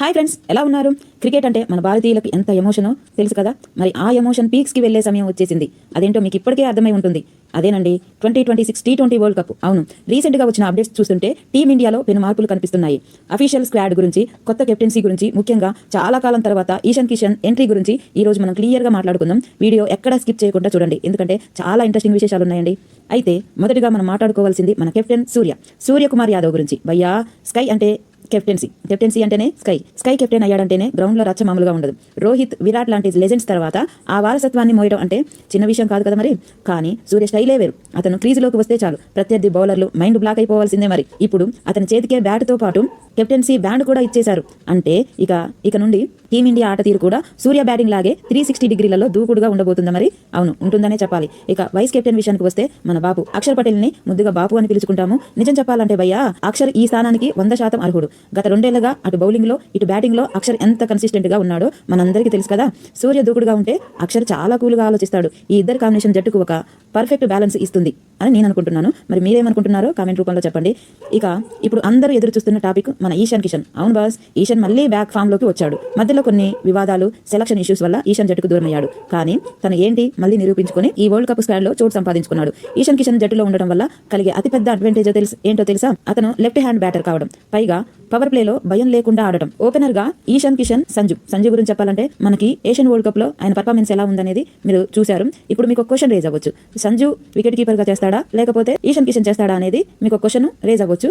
Hi friends ఎలా ఉన్నారు? Cricket అంటే మన భారతీయులకు ఎంత ఎమోషనో తెలుసు కదా? మరి ఆ ఎమోషన్ పీక్స్కి వెళ్ళే సమయం వచ్చేసింది. అదేంటో మీకు ఇప్పటికే అర్థమై ఉంటుంది. అదేనండి twenty twenty six T twenty world cup. అవును రీసెంట్గా వచ్చిన అప్డేట్స్ చూస్తుంటే టీమిండియాలో పెను మార్పులు కనిపిస్తున్నాయి. అఫీషియల్ స్క్వాడ్ గురించి కొత్త కెప్టెన్సీ గురించి ముఖ్యంగా చాలా కాలం తర్వాత ఈశాన్ కిషన్ ఎంట్రీ గురించి ఈ రోజు మనం క్లియర్గా మాట్లాడుకుందాం. వీడియో ఎక్కడ స్కిప్ చేయకుండా చూడండి. ఎందుకంటే చాలా ఇంట్రెస్టింగ్ విశేషాలు ఉన్నాయండి అయితే మొదటిగా మనం మాట్లాడుకోవాల్సింది మన కెప్టెన్ సూర్య. సూర్యకుమార్ యాదవ్ గురించి. భయ్యా స్కై అంటే కెప్టెన్సీ. కెప్టెన్సీ అంటేనే స్కై. స్కై కెప్టెన్ అయ్యాడంటేనే గ్రౌండ్లో రచ్చ మామూలుగా ఉండదు. రోహిత్ విరాట్ లాంటి లెజెండ్స్ తర్వాత ఆ వారసత్వాన్ని మోయడం అంటే చిన్న విషయం కాదు కదా మరి? కానీ సూర్య స్టైలే వేరు. అతను క్రీజులోకి వస్తే చాలు. ప్రత్యర్థి బౌలర్లు మైండ్ బ్లాక్ అయిపోవాల్సిందే మరి. ఇప్పుడు అతని చేతికే బ్యాట్తో పాటు కెప్టెన్సీ బ్యాండ్ కూడా ఇచ్చేశారు. అంటే ఇక ఇక నుండి టీమిండియా ఆట తీరు కూడా సూర్య బ్యాటింగ్ లాగే త్రీ సిక్స్టీ డిగ్రీలలో దూకుడుగా ఉండబోతుందా మరి? అవును ఉంటుందనే చెప్పాలి. ఇక వైస్ కెప్టెన్ విషయానికి వస్తే మన బాపు అక్షర్ పటేల్ని ముద్దుగా బాపు అని పిలుచుకుంటాము. నిజం చెప్పాలంటే భయ్యా అక్షర్ ఈ స్థానానికి వంద శాతం అర్హుడు. గత రెండేళ్ళుగా అటు బౌలింగ్లో ఇటు బ్యాటింగ్లో అక్షర్ ఎంత కన్సిస్టెంట్గా ఉన్నాడో మనందరికీ తెలుసు కదా. సూర్య దూకుడుగా ఉంటే అక్షర్ చాలా కూల్గా ఆలోచిస్తాడు. ఈ ఇద్దరు కాంబినేషన్ జట్టుకు ఒక పర్ఫెక్ట్ బ్యాలెన్స్ ఇస్తుంది అని నేను అనుకుంటున్నాను. మరి మీరేమనుకుంటున్నారో కామెంట్ రూపంలో చెప్పండి. ఇక ఇప్పుడు అందరూ ఎదురు చూస్తున్న టాపిక్ మన ఈశాన్ కిషన్. అవును బాస్ ఈశాన్ మళ్ళీ బ్యాక్ ఫామ్లోకి వచ్చాడు. మధ్యలో కొన్ని వివాదాలు సెలక్షన్ ఇష్యూస్ వల్ల ఈశాన్ జట్టుకు దూరం అయ్యాడు కానీ తను ఏంటి మళ్ళీ నిరూపించుకొని ఈ వరల్డ్ కప్ స్క్వాడ్లో చోటు సంపాదించుకున్నాడు. ఈశాన్ కిషన్ జట్టులో ఉండడం వల్ల కలిగే అతిపెద్ద అడ్వాంటేజ్ తెలుసు ఏంటో తెలుసా? అతను లెఫ్ట్ హ్యాండ్ బ్యాటర్ కావడం. పైగా పవర్ ప్లేలో భయం లేకుండా ఆడటం ఓపెనర్గా ఈశాన్ కిషన్ సంజు. సంజు గురించి చెప్పాలంటే మనకి ఏషియన్ వరల్డ్ కప్లో ఆయన పర్ఫార్మెన్స్ ఎలా ఉందనేది మీరు చూశారు. ఇప్పుడు మీకు క్వశ్చన్ రేజ్ అవ్వచ్చు. సంజు వికెట్ కీపర్గా చేస్తాడా? లేకపోతే ఈషన్ కిషన్ చేస్తాడా అనేది మీకు ఒక క్వశ్చన్ రేజ్ అవ్వచ్చు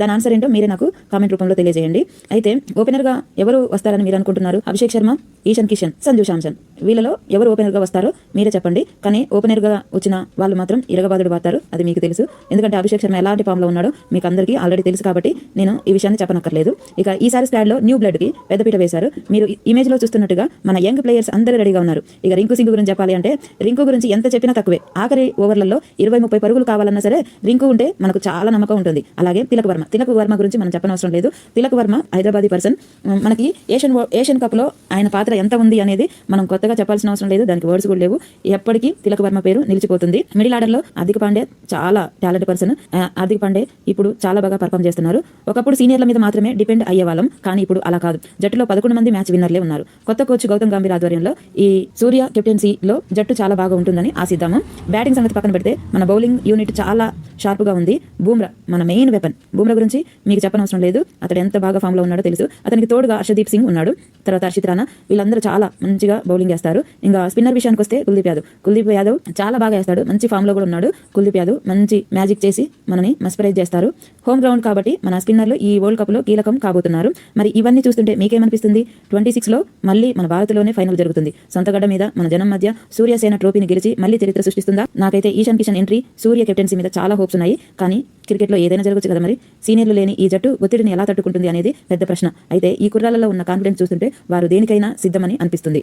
దాని ఆన్సర్ ఏంటో మీరే నాకు కామెంట్ రూపంలో తెలియజేయండి. అయితే ఓపెనర్గా ఎవరు వస్తారని మీరు అనుకుంటున్నారు? అభిషేక్ శర్మ? ఈశాన్ కిషన్ సంజు శాంసన్ వీళ్ళలో ఎవరు ఓపెనర్గా వస్తారో మీరే చెప్పండి. కానీ ఓపెనర్గా వచ్చిన వాళ్ళు మాత్రం ఇరగబాదుడు పోతారు అది మీకు తెలుసు. ఎందుకంటే అభిషేక్ శర్మ ఎలాంటి ఫామ్లో ఉన్నాడో మీకు అందరికీ ఆల్రెడీ తెలుసు కాబట్టి నేను ఈ విషయాన్ని చెప్పనక్కర్లేదు. ఇక ఈసారి స్క్వాడ్లో న్యూ బ్లడ్కి పెద్దపీట వేశారు. మీరు ఇమేజ్లో చూస్తున్నట్టుగా మన యంగ్ ప్లేయర్స్ అందరూ రెడీగా ఉన్నారు. ఇక రింకు సింగ్ గురించి చెప్పాలి అంటే రింకు గురించి ఎంత చెప్పినా తక్కువే. ఆఖరి ఓవర్లలో ఇరవై ముప్పై పరుగులు కావాలన్నా సరే రింకు ఉంటే మనకు చాలా నమ్మకం ఉంటుంది. అలాగే తిలక్ వర్మ. తిలక్ వర్మ గురించి మనం చెప్పనవసరం లేదు. తిలక్ వర్మ హైదరాబాదీ పర్సన్. మనకి ఏషియన్ ఏషియన్ కప్లో ఆయన పాత్ర ఎంత ఉంది అనేది మనం కొత్తగా చెప్పాల్సిన అవసరం లేదు. దానికి వర్డ్స్ కూడా లేవు. ఎప్పటికీ తిలక్ వర్మ పేరు నిలిచిపోతుంది. మిడిల్ ఆర్డర్లో హార్దిక్ పాండే చాలా టాలెంట్ పర్సన్ హార్దిక్ పాండే ఇప్పుడు చాలా బాగా పర్ఫామ్ చేస్తున్నారు. ఒకప్పుడు సీనియర్ల మీద మాత్రమే డిపెండ్ అయ్యేవాళ్ళం. కానీ ఇప్పుడు అలా కాదు. జట్టులో పదకొండు మంది మ్యాచ్ విన్నర్లే ఉన్నారు. కొత్త కోచ్ గౌతమ్ గంభీర్ ఆధ్వర్యంలో ఈ సూర్య కెప్టెన్సీలో జట్టు చాలా బాగా ఉంటుందని ఆశిద్దాము. బ్యాటింగ్ సంగతి పక్కన పెడితే మన బౌలింగ్ యూనిట్ చాలా షార్ప్గా ఉంది. బూమ్రా మన మెయిన్ వెపన్ బూమ్రా గురించి మీకు చెప్పనవసరం లేదు. అతడు ఎంత బాగా ఫామ్లో ఉన్నాడో తెలుసు. అతనికి తోడుగా హర్షదీప్ సింగ్ ఉన్నాడు. తర్వాత హర్షిత్ రాణా. వీళ్ళందరూ చాలా మంచిగా బౌలింగ్ చేస్తారు. ఇంకా స్పిన్నర్ విషయానికి వస్తే కుల్దీప్ యాదవ్. కుల్దీప్ యాదవ్ చాలా బాగా వేస్తాడు. మంచి ఫామ్లో కూడా ఉన్నాడు. కుల్దీప్ యాదవ్ మంచి మ్యాజిక్ చేసి మనని మస్పరైజ్ చేస్తారు. హోమ్ గ్రౌండ్ కాబట్టి మన స్పిన్నర్లు ఈ వరల్డ్ కప్లో కీలకం కాబోతున్నారు. మరి ఇవన్నీ చూస్తుంటే మీకేమనిపిస్తుంది? ట్వంటీ సిక్స్లో మళ్ళీ మన భారత్లోనే ఫైనల్ జరుగుతుంది. సొంతగడ్డ మీద మన జనం మధ్య సూర్యసేన ట్రోఫీని గెలిచి మళ్ళీ చరిత్ర సృష్టిస్తుందా? నాకైతే ఈశాన్ కిషన్ ఎంట్రీ సూర్య కెప్టెన్సీ మీద చాలా హోప్స్ ఉన్నాయి. కానీ క్రికెట్లో ఏదైనా జరగచ్చు కదా మరి? సీనియర్లు లేని ఈ జట్టు ఒత్తిడిని ఎలా తట్టుకుంటుంది అనేది పెద్ద ప్రశ్న. అయితే ఈ కుర్రాలలో ఉన్న కాన్ఫిడెన్స్ చూస్తుంటే వారు దేనికైనా సిద్ధమని అనిపిస్తుంది.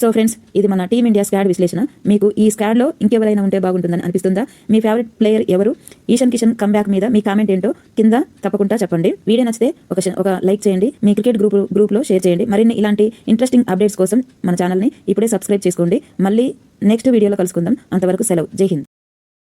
సో ఫ్రెండ్స్ ఇది మన టీమిండియా స్క్వాడ్ విశ్లేషణ. మీకు ఈ స్కాడ్లో ఇంకెవరైనా ఉంటే బాగుంటుందని అనిపిస్తుందా? మీ ఫేవరెట్ ప్లేయర్ ఎవరు? ఈశాన్ కిషన్ కంబ్యాక్ మీద మీ కామెంట్ ఏంటో కింద తప్పకుండా చెప్పండి. వీడియో నచ్చితే ఒక ఒక లైక్ చేయండి. మీ క్రికెట్ గ్రూప్ గ్రూప్లో షేర్ చేయండి. మరిన్ని ఇలాంటి ఇంట్రెస్టింగ్ అప్డేట్స్ కోసం మన ఛానల్ని ఇప్పుడే సబ్స్క్రైబ్ చేసుకోండి. మళ్ళీ నెక్స్ట్ వీడియోలో కలుసుకుందాం. అంతవరకు సెలవు. జై హింద్.